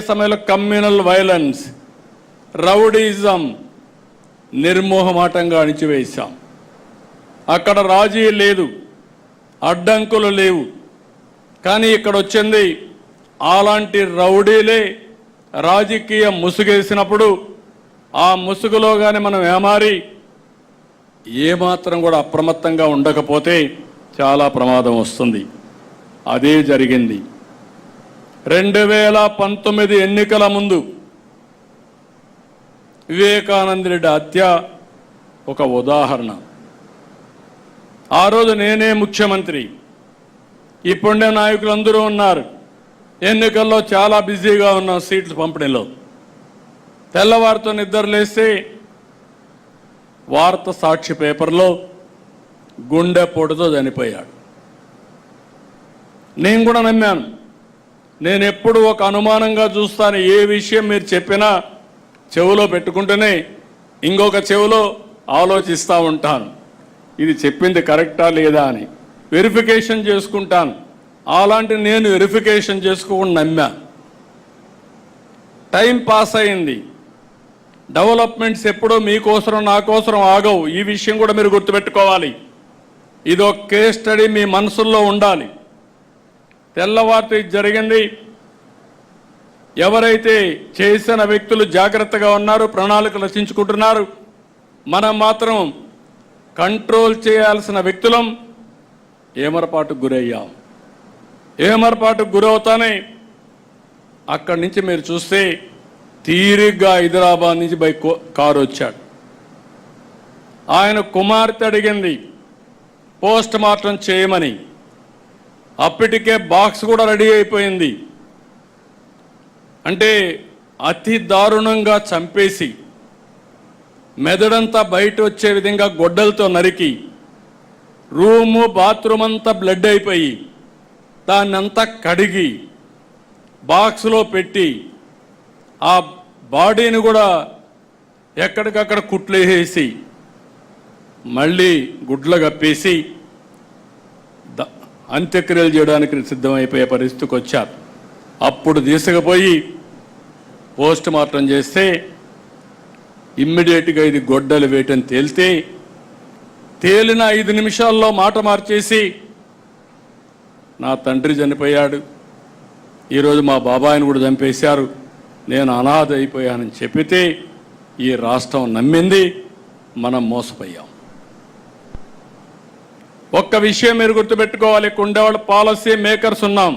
సమయంలో communal violence rowdyism నిర్మోహమాటంగా అణిచివేశాం. అక్కడ రాజీ లేదు అడ్డంకులు లేవు. కానీ ఇక్కడ వచ్చింది అలాంటి రౌడీలే రాజకీయ ముసుగేసినప్పుడు ఆ ముసుగులో కానీ మనం ఏమారి ఏమాత్రం కూడా అప్రమత్తంగా ఉండకపోతే చాలా ప్రమాదం వస్తుంది. అదే జరిగింది. రెండు వేల పంతొమ్మిది ఎన్నికల ముందు వివేకానందరెడ్డి హత్య ఒక ఉదాహరణ. ఆ రోజు నేనే ముఖ్యమంత్రి. ఇప్పుడే నాయకులు అందరూ ఉన్నారు. ఎన్నికల్లో చాలా బిజీగా ఉన్నాం సీట్లు పంపిణీలో. తెల్లవారితో నిద్రలేస్తే వార్త సాక్షి పేపర్లో గుండెపోటుతో చనిపోయాడు. నేను కూడా నమ్మాను. నేను ఎప్పుడు ఒక అనుమానంగా చూస్తాను ఏ విషయం మీరు చెప్పినా చెవులో పెట్టుకుంటూనే ఇంకొక చెవులో ఆలోచిస్తూ ఉంటాను. ఇది చెప్పింది కరెక్టా లేదా అని. వెరిఫికేషన్ చేసుకుంటాను. అలాంటి నేను వెరిఫికేషన్ చేసుకోకుండా నమ్మా. టైం పాస్ అయింది. డెవలప్మెంట్స్ ఎప్పుడో మీకోసరం నా కోసం ఆగవు. ఈ విషయం కూడా మీరు గుర్తుపెట్టుకోవాలి. ఇది ఒక కేస్ స్టడీ మీ మనసుల్లో ఉండాలి. తెల్లవారితో ఇది జరిగింది. ఎవరైతే చేసిన వ్యక్తులు జాగ్రత్తగా ఉన్నారు ప్రణాళిక రచించుకుంటున్నారు మనం మాత్రం కంట్రోల్ చేయాల్సిన వ్యక్తులం ఏమరపాటుకు గురయ్యాం. ఏమరపాటుకు గురవుతానే అక్కడి నుంచి మీరు చూస్తే తీరిగ్గా హైదరాబాద్ నుంచి బై కారు వచ్చాడు. ఆయన కుమార్తె అడిగింది పోస్ట్ మార్టం చేయమని. అప్పటికే బాక్స్ కూడా రెడీ అయిపోయింది. అంటే అతి దారుణంగా చంపేసి మెదడంతా బయట వచ్చే విధంగా గొడ్డలతో నరికి రూము బాత్రూమ్ అంతా బ్లడ్ అయిపోయి దాన్నంతా కడిగి బాక్స్లో పెట్టి ఆ బాడీని కూడా ఎక్కడికక్కడ కుట్లేసేసి మళ్ళీ గుడ్లు కప్పేసి అంత్యక్రియలు చేయడానికి సిద్ధమైపోయే పరిస్థితికి వచ్చారు. అప్పుడు తీసుకుపోయి పోస్ట్ మార్టం చేస్తే ఇమ్మీడియట్గా ఇది గొడ్డలు వేయటం తేలితే తేలిన ఐదు నిమిషాల్లో మాట మార్చేసి నా తండ్రి చనిపోయాడు. ఈరోజు మా బాబాయిని కూడా చంపేశారు. నేను అనాథ అయిపోయానని చెప్పితే ఈ రాష్ట్రం నమ్మింది. మనం మోసపోయాం. ఒక్క విషయం మీరు గుర్తుపెట్టుకోవాలి. కుండేవాళ్ళ పాలసీ మేకర్స్ ఉన్నాం.